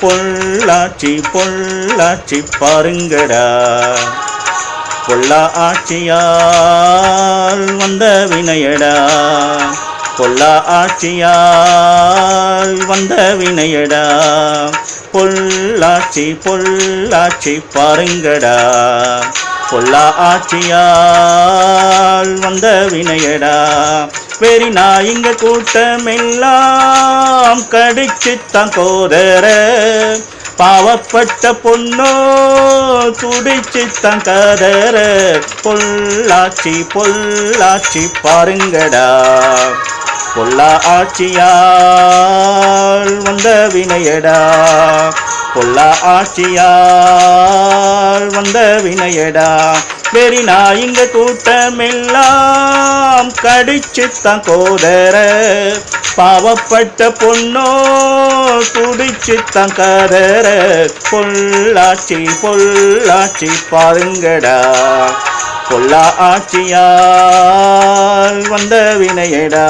பொள்ளாச்சி பொள்ளாச்சி பாருங்கடா. பொள்ளா ஆட்சியால் வந்த வினையடா. பொல்லா ஆட்சியால் வந்த வினையடா. பொல்லாட்சி பொல்லாட்சி பாருங்கடா. பொல்லா ஆட்சியால் வந்த வினையடா. வெறி நாயிங்க கூட்டமெல்லாம் கடிச்சுத்தான் கோதர. பாவப்பட்ட பொண்ணோ துடிச்சுத்தான் கதற பொள்ளாச்சி பொள்ளாச்சி பாருங்கடா. பொல்லா ஆட்சியால் வந்த வினையடா. பொல்லா ஆட்சியால் வந்த வினையடா. வெறி நாயிங்க கூட்டமெல்லாம் கடிச்சுத்தான் கோதர. பாவப்பட்ட பொண்ணோ துடிச்சுத்தான் கதற பொள்ளாச்சி பொள்ளாச்சி பாருங்கடா. கொல்லா ஆட்சியால் வந்த வினையடா.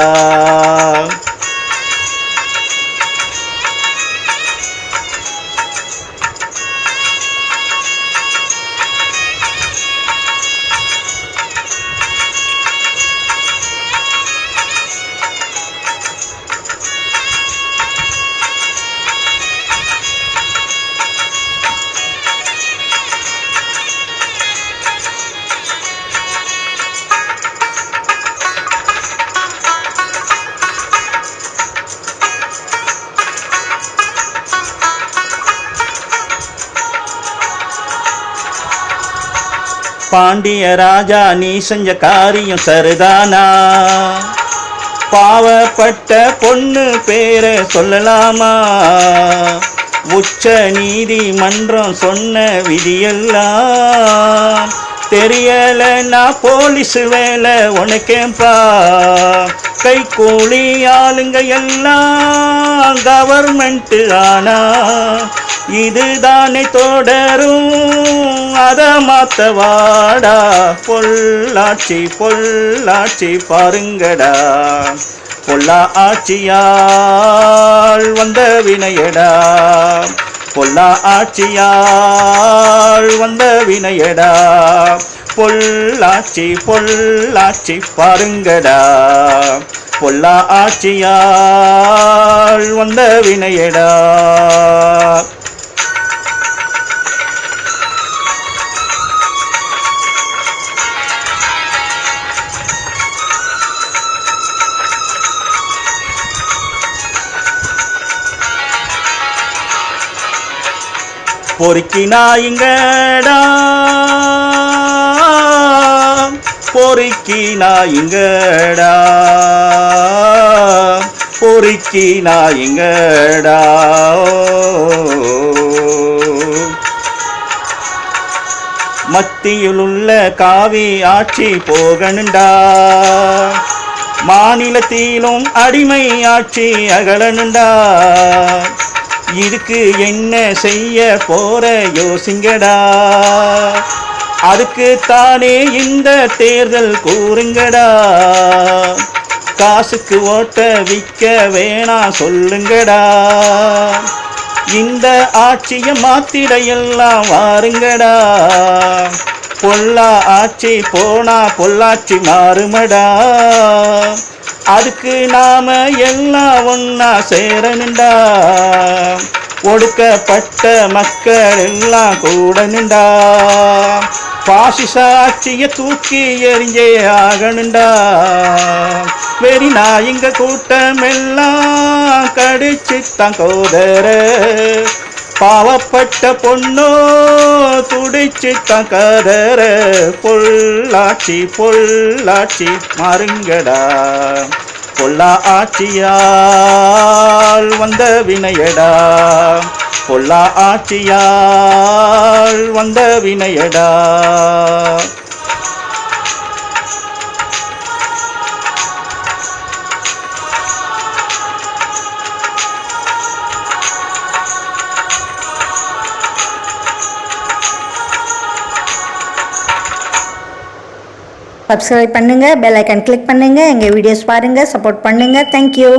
பாண்டிய ராஜா நீ செஞ்ச காரியம் சரிதானா? பாவப்பட்ட பொண்ணு பேரை சொல்லலாமா? உச்ச நீதிமன்றம் சொன்ன விதியெல்லாம் தெரியல நான் போலீஸ் வேலை உனக்கேப்பா கை கூலி ஆளுங்க எல்லாம் கவர்மெண்ட் ஆனா இதுதானே தொடரும். அத மாத்த வாடா பொள்ளாட்சி பொள்ளாச்சி பாருங்கடா. பொல்லா ஆட்சியால் வந்த வினையடா. பொல்லா ஆட்சியால் வந்த வினையடா. பொள்ளாட்சி பொள்ளாட்சி பாருங்கடா. பொல்லா ஆட்சியாள் வந்த வினையடா. பொறுக்கி நாயுங்கடா பொறுக்கி நாயுங்கடா மத்தியில் உள்ள காவி ஆட்சி போகணுண்டா. மாநிலத்திலும் அடிமை ஆட்சி அகலனுண்டா இதுக்கு என்ன செய்ய போற யோசிங்கடா? அதுக்கு தானே இந்த தேர்தல் கூறுங்கடா? காசுக்கு ஓட்ட விற்க வேணாம் சொல்லுங்கடா. இந்த ஆட்சியை மாத்திட எல்லாம் வாருங்கடா. பொல்லா ஆட்சி போனா பொள்ளாச்சி மாறுமடா. அதுக்கு நாம எல்லாம் ஒன்னா சேரணுண்டா ஒடுக்கப்பட்ட மக்கள் எல்லாம் கூட நின்றா. பாசிச ஆட்சிய தூக்கி எறிஞ்சே ஆகணுண்டா வெறி நாயிங்க கூட்டம் எல்லாம் கடிச்சு தங்கோதர பாவப்பட்ட பொண்ணோ துடிச்சு தகதர கதற. பொள்ளாச்சி பொள்ளாச்சி மாறுங்கடா. பொல்லா ஆட்சியால் வந்த வினையடா. பொல்லா ஆட்சியால் வந்த வினையடா. சப்ஸ்கிரைப் பண்ணுங்கள் பெல் ஐக்கன் கிளிக் பண்ணுங்கள் எங்கள் வீடியோஸ் பாருங்கள் சப்போர்ட் பண்ணுங்கள் தேங்க்யூ